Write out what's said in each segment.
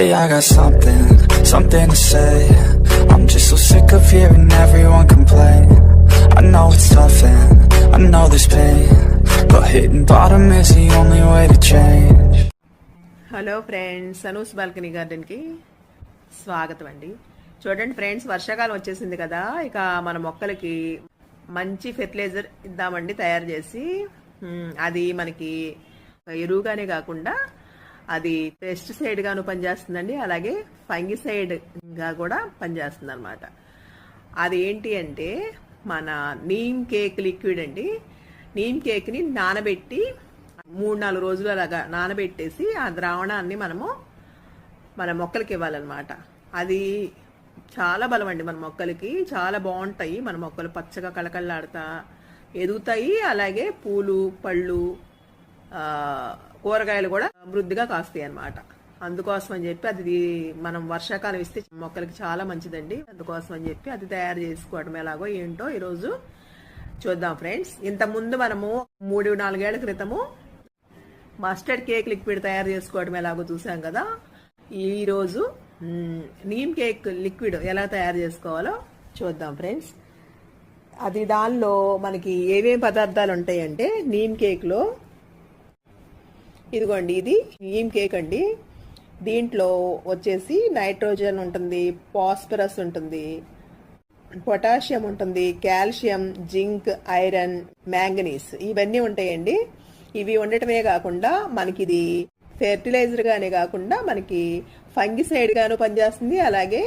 Hey, I got something, something to say. I'm just so sick of hearing everyone complain. I know it's tough and I know there's pain. But hitting bottom is the only way to change. Hello friends Anu's balcony గార్డెన్కి స్వాగతం అండి చూడండి friends వర్షాకాలం వచ్చేసింది కదా ఇక మన మొక్కలకి మంచి ఫెర్టిలైజర్ ఇద్దామండి తయారు చేసి మ్, అది మనకి ఎరువుగానే కాకుండా అది పెస్టిసైడ్ గాను పనిచేస్తుందండి అలాగే ఫంగిసైడ్గా కూడా పనిచేస్తుంది అనమాట అది ఏంటి అంటే మన నీమ్ కేక్ లిక్విడ్ అండి. నీమ్ కేక్ని నానబెట్టి మూడు నాలుగు రోజులు అలాగా నానబెట్టేసి ఆ ద్రావణాన్ని మనము మన మొక్కలకి ఇవ్వాలన్నమాట. అది చాలా బలం అండి మన మొక్కలకి చాలా బాగుంటాయి. మన మొక్కలు పచ్చగా కళకళలాడతా ఎదుగుతాయి. అలాగే పూలు పళ్ళు ఆ, కూరగాయలు కూడా వృద్ధిగా కాస్తాయి అన్నమాట. అందుకోసం అని చెప్పి అది మనం వర్షాకాలం ఇస్తే మొక్కలకి చాలా మంచిదండి. అందుకోసం అని చెప్పి అది తయారు చేసుకోవడం ఎలాగో ఏంటో ఈరోజు చూద్దాం ఫ్రెండ్స్. ఇంత ముందు మనము మూడు నాలుగేళ్ళ క్రితము మస్టర్డ్ కేక్ లిక్విడ్ తయారు చేసుకోవడం ఎలాగో చూసాం కదా. ఈరోజు నీమ్ కేక్ లిక్విడ్ ఎలా తయారు చేసుకోవాలో చూద్దాం ఫ్రెండ్స్. అది దానిలో మనకి ఏమేమి పదార్థాలు ఉంటాయంటే నీమ్ కేక్లో ఇదిగోండి ఇది నీమ్ కేక్ అండి? దీంట్లో వచ్చేసి నైట్రోజన్ ఉంటుంది పాస్పరస్ ఉంటుంది పొటాషియం ఉంటుంది కాల్షియం జింక్ ఐరన్ మ్యాంగనీస్ ఇవన్నీ ఉంటాయండి. ఇవి ఉండటమే కాకుండా మనకి ఇది ఫెర్టిలైజర్ గానే కాకుండా మనకి ఫంగిసైడ్ గాను పనిచేస్తుంది అలాగే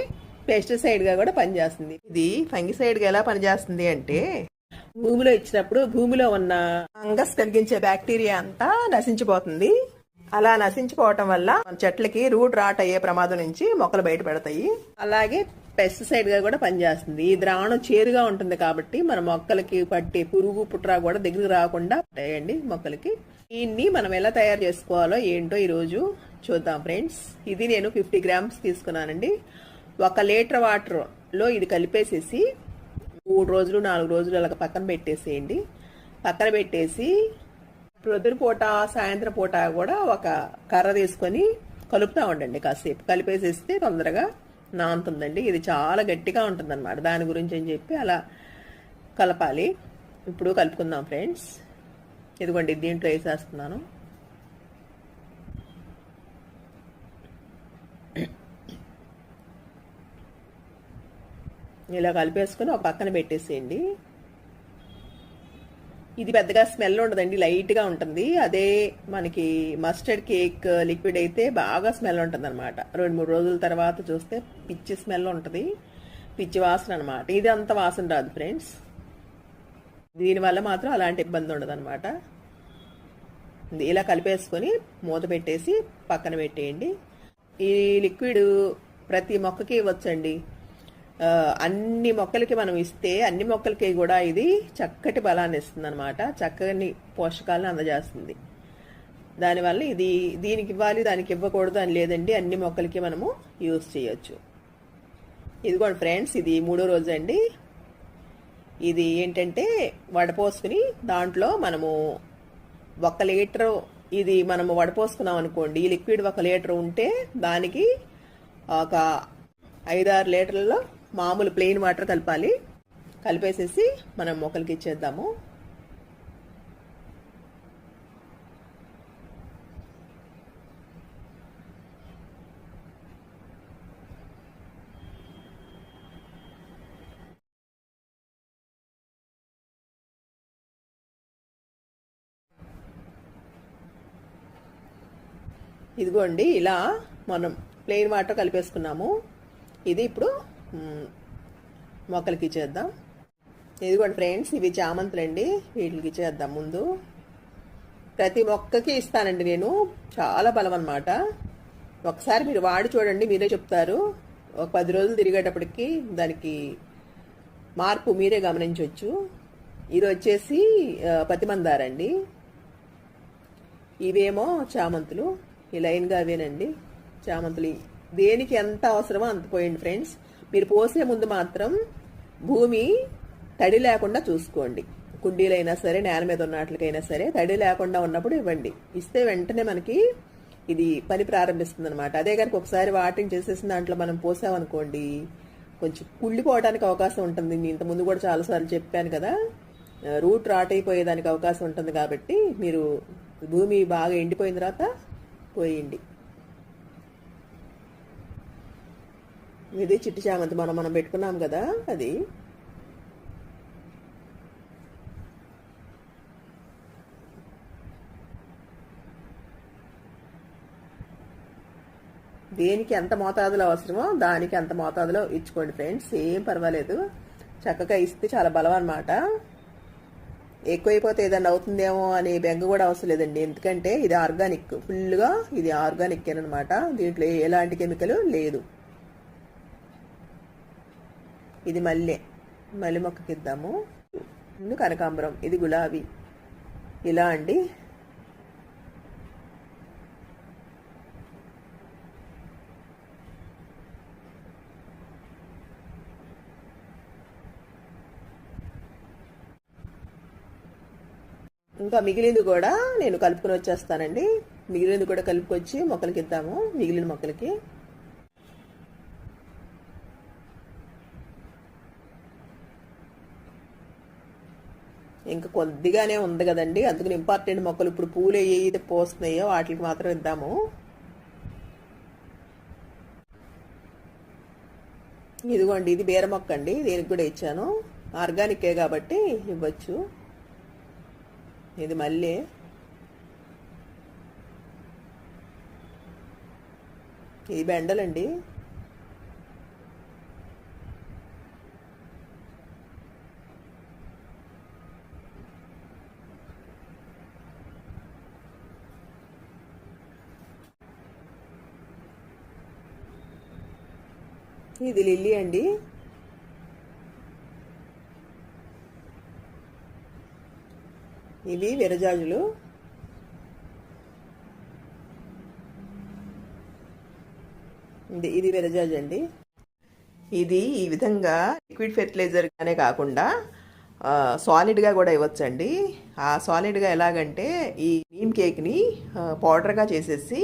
పెస్టిసైడ్గా కూడా పనిచేస్తుంది. ఇది ఫంగిసైడ్గా ఎలా పనిచేస్తుంది అంటే భూమిలో ఇచ్చినప్పుడు భూమిలో ఉన్న ఫంగస్ కలిగించే బ్యాక్టీరియా అంతా నశించిపోతుంది. అలా నశించిపోవటం వల్ల చెట్లకి రూట్ రాట్ అయ్యే ప్రమాదం నుంచి మొక్కలు బయటపడతాయి అలాగే పెస్టిసైడ్గా కూడా పనిచేస్తుంది. ఈ ద్రావణం చేరుగా ఉంటుంది కాబట్టి మన మొక్కలకి పట్టే పురుగు పుట్రా కూడా దగ్గరికి రాకుండా ఉంటాయండి మొక్కలకి. దీన్ని మనం ఎలా తయారు చేసుకోవాలో ఏంటో ఈ రోజు చూద్దాం ఫ్రెండ్స్. ఇది నేను ఫిఫ్టీ గ్రామ్స్ తీసుకున్నానండి. ఒక లీటర్ వాటర్లో ఇది కలిపేసేసి మూడు రోజులు నాలుగు రోజులు అలాగ పక్కన పెట్టేసేయండి. పక్కన పెట్టేసి ప్రొద్దున పూట సాయంత్రం పూట కూడా ఒక కర్ర తీసుకొని కలుపుతూ ఉండండి కాసేపు. కలిపేసేస్తే తొందరగా నాంతుందండి ఇది చాలా గట్టిగా ఉంటుందన్నమాట. దాని గురించి అని చెప్పి అలా కలపాలి. ఇప్పుడు కలుపుకుందాం ఫ్రెండ్స్. ఇదిగోండి దీంట్లో వేసేస్తున్నాను. ఇలా కలిపేసుకొని ఒక పక్కన పెట్టేసేయండి. ఇది పెద్దగా స్మెల్ ఉండదండి లైట్గా ఉంటుంది. అదే మనకి మస్టర్డ్ కేక్ లిక్విడ్ అయితే బాగా స్మెల్ ఉంటుంది అనమాట రెండు మూడు రోజుల తర్వాత చూస్తే పిచ్చి స్మెల్ ఉంటుంది. పిచ్చి వాసన అనమాట ఇది అంత వాసన రాదు ఫ్రెండ్స్. దీనివల్ల మాత్రం అలాంటి ఇబ్బంది ఉండదు అనమాట ఇలా కలిపేసుకొని మూత పెట్టేసి పక్కన పెట్టేయండి. ఈ లిక్విడ్ ప్రతి మొక్కకి ఇవ్వచ్చండి. అన్ని మొక్కలకి మనం ఇస్తే అన్ని మొక్కలకి కూడా ఇది చక్కటి బలాన్ని ఇస్తుంది అనమాట చక్కని పోషకాలను అందజేస్తుంది. దానివల్ల ఇది దీనికి ఇవ్వాలి దానికి ఇవ్వకూడదు అని లేదండి. అన్ని మొక్కలకి మనము యూస్ చేయొచ్చు. ఇదిగోండి ఫ్రెండ్స్ ఇది మూడో రోజు అండి. ఇది ఏంటంటే వడపోసుకుని దాంట్లో మనము ఒక లీటర్ ఇది మనము వడపోసుకున్నాం అనుకోండి ఈ లిక్విడ్ ఒక లీటర్ ఉంటే దానికి ఒక ఐదారు లీటర్లలో మామూలు ప్లెయిన్ వాటర్ కలపాలి. కలిపేసేసి మనం మొక్కలకి ఇచ్చేద్దాము. ఇదిగోండి ఇలా మనం ప్లెయిన్ వాటర్ కలిపేసుకున్నాము. ఇది ఇప్పుడు మొక్కలకి ఇచ్చేద్దాం. ఇదిగోండి ఫ్రెండ్స్ ఇవి చామంతులండి. వీటికి ఇచ్చేద్దాం ముందు. ప్రతి మొక్కకి ఇస్తానండి నేను. చాలా బలం అన్నమాట. ఒకసారి మీరు వాడి చూడండి మీరే చెప్తారు. ఒక పది రోజులు తిరిగేటప్పటికి దానికి మార్పు మీరే గమనించవచ్చు ఇది వచ్చేసి పతిమందారండి ఇవేమో చామంతులు. ఈ లైన్గా అవేనండి. చామంతులు దేనికి ఎంత అవసరమో అంత పోయండి ఫ్రెండ్స్. మీరు పోసే ముందు మాత్రం భూమి తడి లేకుండా చూసుకోండి. కుండీలైనా సరే నేల మీద ఉన్న వాటికైనా సరే తడి లేకుండా ఉన్నప్పుడు ఇవ్వండి. ఇస్తే వెంటనే మనకి ఇది పని ప్రారంభిస్తుంది అనమాట అదే కనుక ఒకసారి వాటింగ్ చేసేసిన దాంట్లో మనం పోసామనుకోండి కొంచెం కుళ్ళిపోవడానికి అవకాశం ఉంటుంది. ఇంత ఇంతకుముందు కూడా చాలాసార్లు చెప్పాను కదా రూట్ రాట్ అయిపోయేదానికి అవకాశం ఉంటుంది కాబట్టి మీరు భూమి బాగా ఎండిపోయిన తర్వాత పోయండి. ఇది చిట్టి చామంతి మనం మనం పెట్టుకున్నాం కదా అది. దేనికి ఎంత మోతాదులో అవసరమో దానికి ఎంత మోతాదులో ఇచ్చుకోండి ఫ్రెండ్స్. ఏం పర్వాలేదు. చక్కగా ఇస్తే చాలా బలం అనమాట ఎక్కువైపోతే ఏదన్నా అవుతుందేమో అనే బెంగ కూడా అవసరం లేదండి. ఎందుకంటే ఇది ఆర్గానిక్. ఫుల్గా ఇది ఆర్గానిక్ అనమాట దీంట్లో ఎలాంటి కెమికల్ లేదు. ఇది మల్లె. మల్లె మొక్కకి ఇద్దాము కనకాంబరం. ఇది గులాబీ. ఇలా అండి. ఇంకా మిగిలింది కూడా నేను కలుపుకొని వచ్చేస్తానండి. మిగిలింది కూడా కలుపుకొచ్చి మొక్కలకి ఇద్దాము మిగిలిన మొక్కలకి. ఇంకా కొద్దిగానే ఉంది కదండి. అందుకని ఇంపార్టెంట్ మొక్కలు ఇప్పుడు పూలు ఏదైతే పోస్తున్నాయో వాటికి మాత్రం ఇద్దాము. ఇదిగోండి ఇది బీర మొక్క అండి దీనికి కూడా ఇచ్చాను. ఆర్గానికే కాబట్టి ఇవ్వచ్చు. ఇది మళ్ళీ ఇది బెండలండి. ఇది లిల్లీ అండి. ఇవి విరజాజులు. ఇది ఇది విరజాజు అండి. ఇది ఈ విధంగా లిక్విడ్ ఫెర్టిలైజర్గానే కాకుండా సాలిడ్గా కూడా ఇవ్వచ్చండి. ఆ సాలిడ్గా ఎలాగంటే ఈ నీమ్ కేక్ని పౌడర్గా చేసేసి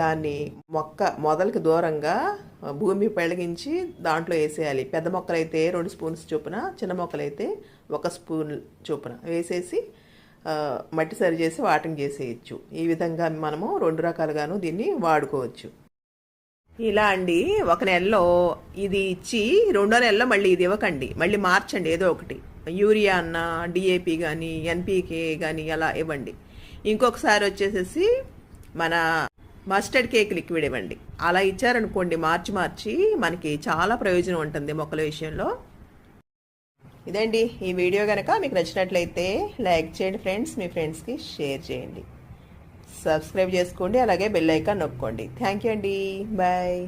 దాన్ని మొక్క మొదలకి దూరంగా భూమి పెళ్ళగించి దాంట్లో వేసేయాలి. పెద్ద మొక్కలైతే రెండు స్పూన్స్ చొప్పున చిన్న మొక్కలైతే ఒక స్పూన్ చొప్పున వేసేసి మట్టి సరి చేసి వాటింగ్ చేసేయచ్చు. ఈ విధంగా మనము రెండు రకాలుగాను దీన్ని వాడుకోవచ్చు. ఇలా అండి ఒక నెలలో ఇది ఇచ్చి రెండో నెలలో మళ్ళీ ఇది ఇవ్వకండి. మళ్ళీ మార్చండి ఏదో ఒకటి. యూరియా అన్న డిఏపి కానీ ఎన్పికే కానీ అలా ఇవ్వండి. ఇంకొకసారి వచ్చేసేసి మన మస్టర్డ్ కేక్ లిక్విడ్ ఇవ్వండి. అలా ఇచ్చారనుకోండి మార్చి మార్చి మనకి చాలా ప్రయోజనం ఉంటుంది మొక్కల విషయంలో. ఇదండి ఈ వీడియో కనుక మీకు నచ్చినట్లయితే లైక్ చేయండి ఫ్రెండ్స్ మీ ఫ్రెండ్స్కి షేర్ చేయండి. సబ్స్క్రైబ్ చేసుకోండి అలాగే బెల్ ఐకాన్ నొక్కోండి. థ్యాంక్ యూ అండి. బాయ్.